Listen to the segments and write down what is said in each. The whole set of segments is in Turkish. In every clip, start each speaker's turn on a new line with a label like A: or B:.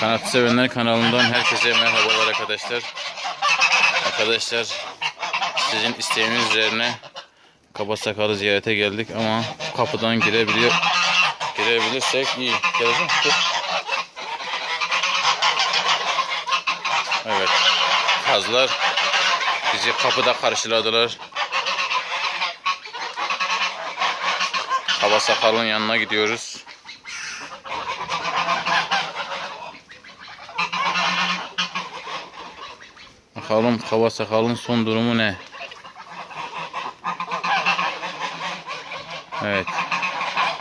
A: Kanat Sevenler kanalından herkese merhabalar arkadaşlar. Arkadaşlar sizin isteğiniz üzerine Kaba Sakal'ı ziyarete geldik ama kapıdan girebiliyor. Girebilirsek iyi. Geleceğim. Evet. Kazlar bizi kapıda karşıladılar. Kaba Sakal'ın yanına gidiyoruz. Bakalım kaba sakalın son durumu ne? Evet.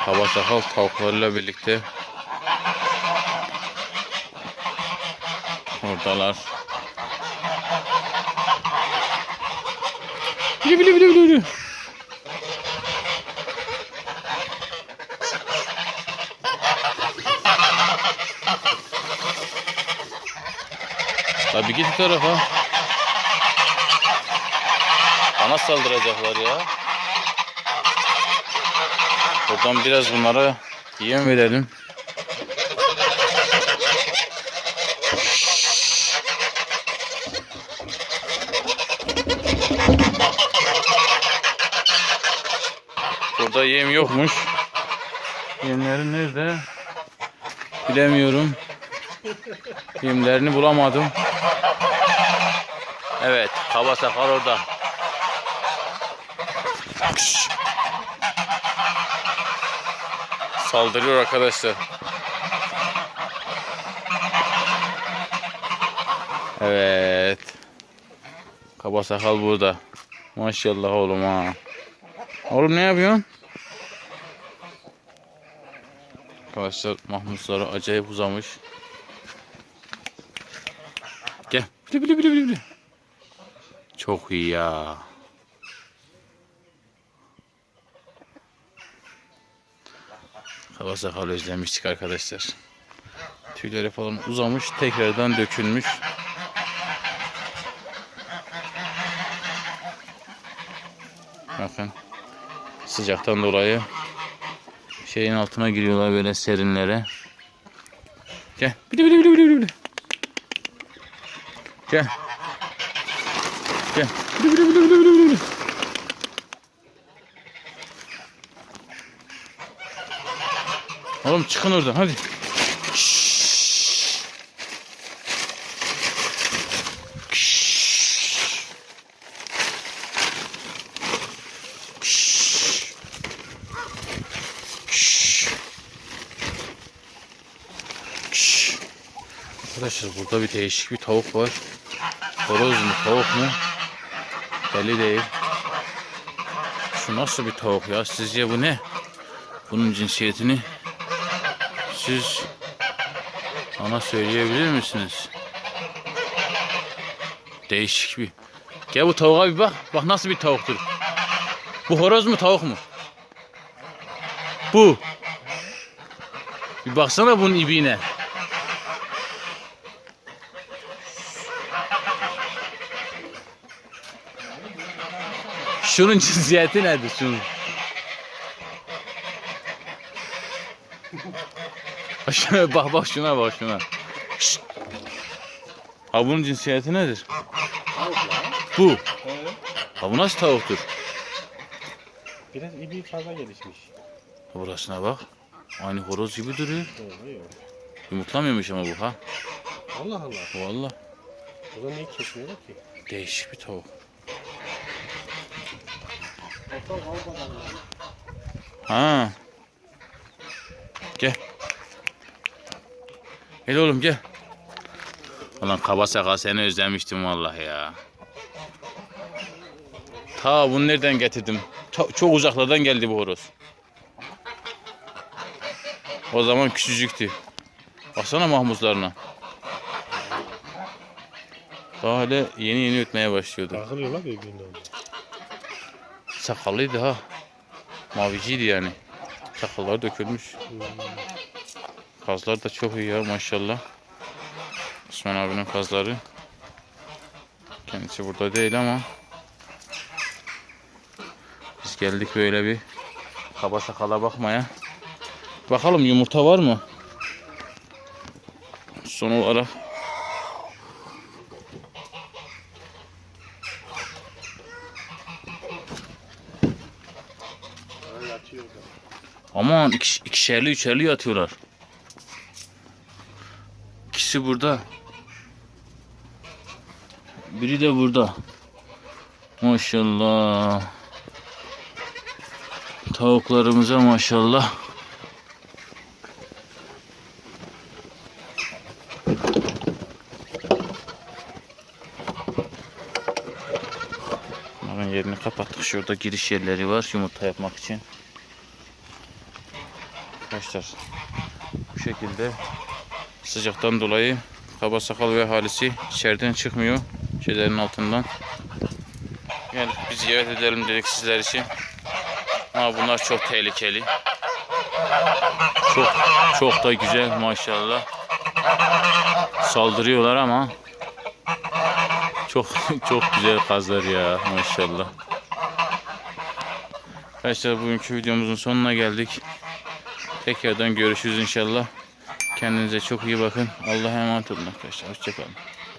A: Kaba sakal tavuklarıyla birlikte oradalar. Bili bili bili bili bili. Tabii bu tarafa. Bana saldıracaklar ya. Buradan biraz bunlara yem verelim. Burada yem yokmuş. Yemleri nerede? Bilemiyorum. Yemlerini bulamadım. Evet, kaba sakal orada. Saldırıyor arkadaşlar. Evet. Kaba sakal burada. Maşallah oğlum ha. Oğlum ne yapıyorsun? Arkadaşlar mahmutları acayip uzamış. Gel. Bili bili bili bili. Çok iyi ya. Hava sakal özlemiştik arkadaşlar. Tüyleri falan uzamış, tekrardan dökülmüş. Bakın. Sıcaktan dolayı şeyin altına giriyorlar böyle serinlere. Gel. Bili bili bili bili bili. Gel. Gel. Bili bili bili bili bili bili. Oğlum çıkın oradan hadi. Şşş. Şşş. Şşş. Şşş. Şşş. Arkadaşlar burada bir değişik bir tavuk var. Horoz mu tavuk mu? Belli değil. Şu nasıl bir tavuk ya? Sizce bu ne? Bunun cinsiyetini siz bana söyleyebilir misiniz? Değişik bir. Gel bu tavuğa bir bak. Bak nasıl bir tavuktur. Bu horoz mu tavuk mu? Bu. Bir baksana bunun ibiğine. Şunun cinsiyeti nedir şunun? Şuna bak bak şuna bak şuna. Şşt. Ha bunun cinsiyeti nedir? Bu. Ha bu nasıl tavuktur?
B: Biraz ibi fazla gelişmiş.
A: Burasına bak. Aynı horoz gibi duruyor.
B: Doğru.
A: Yumurtlamıyormuş ama bu ha.
B: Allah Allah.
A: Vallahi
B: O zaman niye kesmiyorlar ki?
A: değişik bir tavuk. Ha. Gel oğlum gel. Ulan kaba sakal seni özlemiştim vallahi ya. Ta bunu nereden getirdim? Ta- çok uzaklardan geldi bu horoz. O zaman küçücüktü. Baksana mahmuzlarına. Daha hele yeni yeni ötmeye başlıyordu.
B: Takılıyorlar birbirine.
A: Sakallıydı ha. Maviciydi yani. Sakalları dökülmüş. Kazlar da çok iyi ya maşallah. Osman abinin kazları. Kendisi burada değil ama biz geldik böyle bir kaba sakala bakmaya. Bakalım yumurta var mı? Son olarak aman ikiş, ikişerli üçerli yatıyorlar. İkisi burada. Biri de burada. Maşallah. Tavuklarımıza maşallah. Bakın yerini kapattık. Şurada giriş yerleri var yumurta yapmak için. Arkadaşlar bu şekilde sıcaktan dolayı kaba sakal ve ahalisi içeriden çıkmıyor. Şeylerin altından. Yani biz ziyaret edelim dedik sizler için. Ama bunlar çok tehlikeli. Çok çok da güzel maşallah. Saldırıyorlar ama çok çok güzel kazlar ya maşallah. Arkadaşlar bugünkü videomuzun sonuna geldik. Tekrardan görüşürüz inşallah. Kendinize çok iyi bakın. Allah'a emanet olun arkadaşlar. Hoşçakalın.